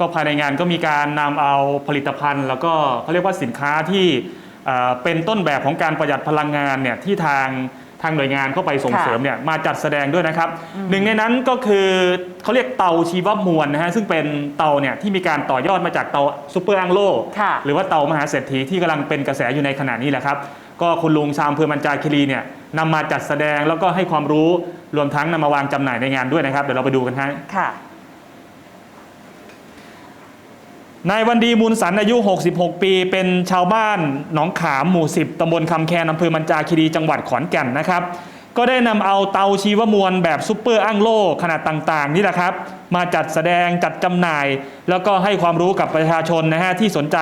ก็ภายในงานก็มีการนำเอาผลิตภัณฑ์ แล้วก็เขาเรียกว่าสินค้าที่เอ่อเป็นต้นแบบของการประหยัดพลังงานเนี่ยที่ทางทางหน่วยงานเข้าไปส่งค่ะเสริมเนี่ยมาจัดแสดงด้วยนะครับหนึ่งในนั้นก็คือเขาเรียกเตาชีวมวลนะฮะซึ่งเป็นเตาเนี่ยที่มีการต่อยอดมาจากเตาซูเปอร์อังโลค่ะหรือว่าเตามหาเศรษฐีที่กำลังเป็นกระแสอยู่ในขณะนี้แหละครับ ก็คุณลุงชาวอำเภอมันจาคีรีเนี่ยนำมาจัดแสดงแล้วก็ให้ความรู้รวมทั้งนำมาวางจำหน่ายในงานด้วยนะครับ เดี๋ยวเราไปดูกันฮะ ค่ะ นายวันดีมูลสันอายุ 66 ปี เป็นชาวบ้านหนองขามหมู่ 10 ตำบลคำแคนอำเภอมันจาคีรีจังหวัดขอนแก่นนะครับ ก็ได้นำเอาเตาชีวมวลแบบซุปเปอร์อั้งโลขนาดต่าง ๆ นี่แหละครับ มาจัดแสดงจัดจำหน่าย แล้วก็ให้ความรู้กับประชาชนนะฮะที่สนใจ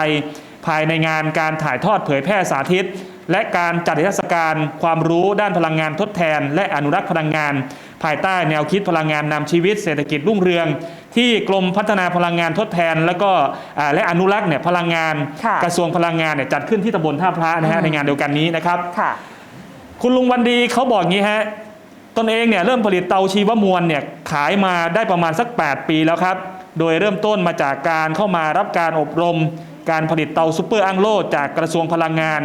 ภายในงานการถ่ายทอดเผยแพร่สาธิต และการจัดนิทรรศการความรู้ด้านพลังงานทดแทน และอนุรักษ์พลังงาน ภายใต้แนวคิดพลังงานนำชีวิตเศรษฐกิจรุ่งเรือง ที่กรมพัฒนาพลังงานทดแทน แล้วก็อ่าและอนุรักษ์เนี่ยพลังงานค่ะกระทรวงพลังงานเนี่ยจัดขึ้นที่ตำบลท่าพระนะฮะอืมในงานเดียวกันนี้นะครับค่ะคุณลุงวันดีเขาบอกงี้ฮะตนเองเนี่ยเริ่มผลิตเตาชีวมวลเนี่ยขายมาได้ประมาณสัก 8 ปีแล้วครับ โดยเริ่มต้นมาจากการเข้ามารับการอบรม การผลิตเตาซูเปอร์อังโลจากกระทรวงพลังงาน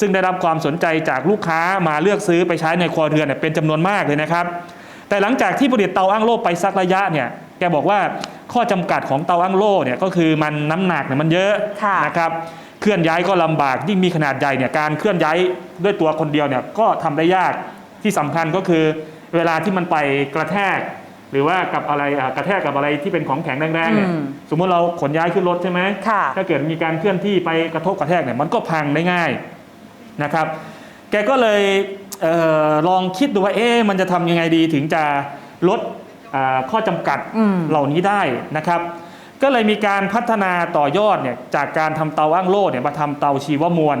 ซึ่งได้รับความสนใจจากลูกค้ามาเลือกซื้อไปใช้ในครัวเรือนเนี่ยเป็นจำนวนมากเลยนะครับ แต่หลังจากที่ผลิตเตาอังโลไปสักระยะเนี่ยแกบอกว่าข้อจำกัดของเตาอังโลเนี่ยก็คือมันน้ำหนักเนี่ยมันเยอะค่ะนะครับเคลื่อนย้ายก็ลำบากยิ่งมีขนาดใหญ่เนี่ยการเคลื่อนย้ายด้วยตัวคนเดียวเนี่ยก็ทำได้ยากที่สำคัญก็คือเวลาที่มันไปกระแทก หรือว่ากับอะไรอะกระแทกกับอะไรที่เป็นของแข็งแรงๆเนี่ยอืมสมมติเราขนย้ายขึ้นรถใช่ไหมค่ะถ้าเกิดมีการเคลื่อนที่ไปกระทบกระแทกเนี่ยมันก็พังได้ง่ายนะครับ แกก็เลยเออลองคิดดูว่าเอ๊ะมันจะทำยังไงดีถึงจะลดอ่า ข้อจำกัดอืมเหล่านี้ได้นะครับ ก็เลยมีการพัฒนาต่อยอดเนี่ยจากการทำเตาอ้างโล่เนี่ยมาทำเตาชีวมวล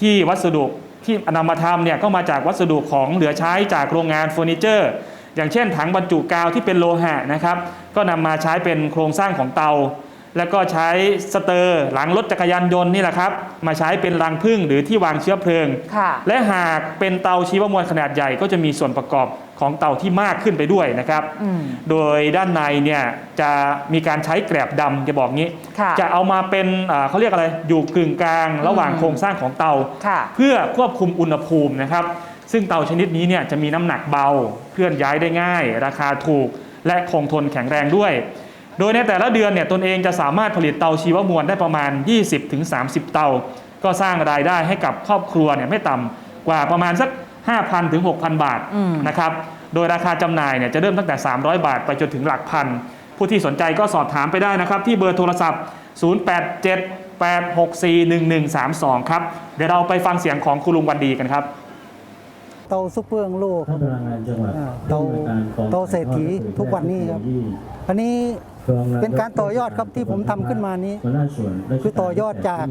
ที่วัสดุที่นำมาทำเนี่ยก็มาจากวัสดุของเหลือใช้จากโรงงานเฟอร์นิเจอร์ อย่างเช่นถังบรรจุกาวที่เป็นโลหะนะครับ ก็นำมาใช้เป็นโครงสร้างของเตา แล้วก็ใช้สเตอร์หลังรถจักรยานยนต์นี่แหละครับ มาใช้เป็นรังผึ้งหรือที่วางเชื้อเพลิงค่ะและหากเป็นเตาชีวมวลขนาดใหญ่ก็จะมีส่วนประกอบของเตาที่มากขึ้นไปด้วยนะครับอืมโดยด้านในเนี่ยจะมีการใช้แกลบดำจะบอกงี้ค่ะจะเอามาเป็นอ่าเขาเรียกอะไรอยู่กึ่งกลางระหว่างอืมโครงสร้างของเตาค่ะเพื่อควบคุมอุณหภูมินะครับ ซึ่งเตาชนิดนี้เนี่ยจะมีน้ำหนักเบาเคลื่อนย้ายได้ง่าย ราคาถูก และคงทนแข็งแรงด้วย โดยในแต่ละเดือนเนี่ยตนเองจะสามารถผลิตเตาชีวมวลได้ประมาณ 20-30 เตา ก็สร้างรายได้ให้กับครอบครัวเนี่ยไม่ต่ำกว่าประมาณสัก 5,000ถึง6,000 บาทอืมนะครับโดยราคาจำหน่ายเนี่ยจะเริ่มตั้งแต่ 300 บาทไปจนถึงหลักพัน ผู้ที่สนใจก็สอบถามไปได้นะครับ ที่เบอร์โทรศัพท์ 0878641132 ครับ เดี๋ยวเราไปฟังเสียงของคุณลุงวันดีกันครับ เตาซุปเปอร์อังโลคท่ารันบพลังงานจังหวัดอ่าเตาเตาเศรษฐีทุกวันนี้ครับ อันนี้ เป็นการต่อยอดครับที่ผมทำขึ้นมานี้ คือต่อยอดจาก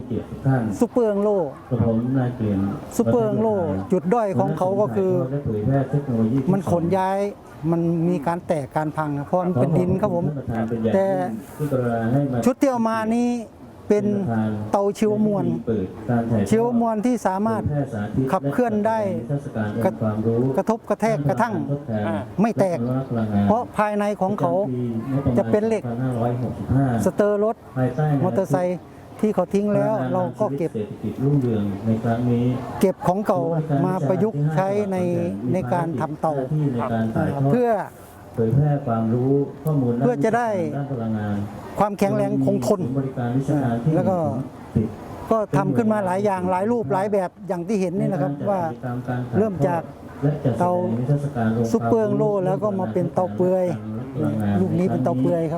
ซูเปอร์อังโลซูเปอร์อังโลจุดด้อยของเขาก็คือ มันขนย้ายมันมีการแตกการพังเพราะมันเป็นดินครับผม แต่ยิ่งที่กรุณาให้มาชุดที่ยวมานี้ เป็นเตาชีวมวลเปิดการถ่ายทอดชีวมวลที่สามารถเผยแพร่สาธิตขับเคลื่อนได้และจัดแสดงนิทรรศการองค์ความรู้กระทบกระแทกกระทั่งทดแทนไม่แตกและอนุรักษ์พลังงานเพราะภายในของเขาจะเป็นเหล็ก2565สเตอร์รถภายใต้แนวมอเตอร์ไซค์ที่เขาทิ้งแล้วเราก็เก็บเศรษฐกิจรุ่งเรืองในครั้งนี้เก็บของเก่ามาประยุกต์ใช้ในในการทำเตาที่ในการถ่ายทอดเพื่อ เผยแพร่ความรู้ข้อมูลเพื่อจะได้ด้านพลังงานความแข็งแรงคงทนศูย์บริการวิชาการที่แล้วก็ ติด ก็ทำขึ้นมาหลายอย่างหลายรูปหลายแบบอย่างที่เห็นนี่นะครับว่า เริ่มจากและจัดแสดงเตานิทรรศการองค์ซุปเปอร์โลแล้วก็มาเป็นเตาเปลือยพลังงานลูกนี้เป็นเตาเปลือยครับ